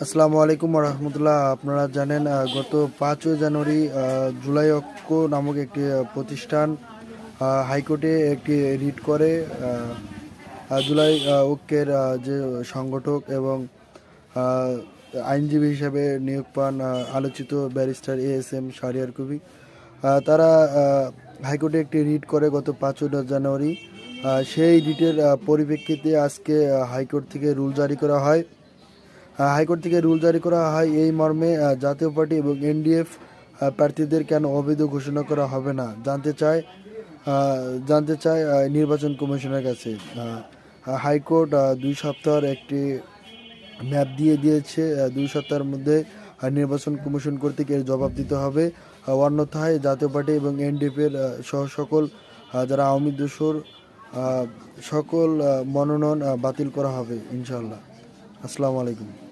আসসালামু আলাইকুম রহমতুল্লাহ। আপনারা জানেন গত পাঁচই জানুয়ারি জুলাই অক্ষ নামক একটি প্রতিষ্ঠান হাইকোর্টে একটি রিট করে জুলাই ঐক্যের যে সংগঠক এবং আইনজীবী হিসেবে নিয়োগ পান আলোচিত barrister A S M Shahriar কবি। তারা হাইকোর্টে একটি রিট করে গত পাঁচই জানুয়ারি। সেই রিটের পরিপ্রেক্ষিতে আজকে হাইকোর্ট থেকে রুল জারি করা হয়। হাইকোর্ট থেকে রুল জারি করা হয় এই মর্মে জাতীয় পার্টি এবং এনডিএফ প্রার্থীদের কেন অবৈধ ঘোষণা করা হবে না? জানতে চায় জানতে চায় নির্বাচন কমিশনের কাছে। হাইকোর্ট দুই সপ্তাহের একটি ম্যাপ দিয়ে দিয়েছে দুই সপ্তাহের মধ্যে নির্বাচন কমিশন কর্তৃক এর জবাব দিতে হবে। অন্যথায় জাতীয় পার্টি এবং এনডিএফের সহ সকল যারা আওয়ামী আহ, সকল মনোনয়ন বাতিল করা হবে ইনশাল্লাহ আসসালামু আলাইকুম।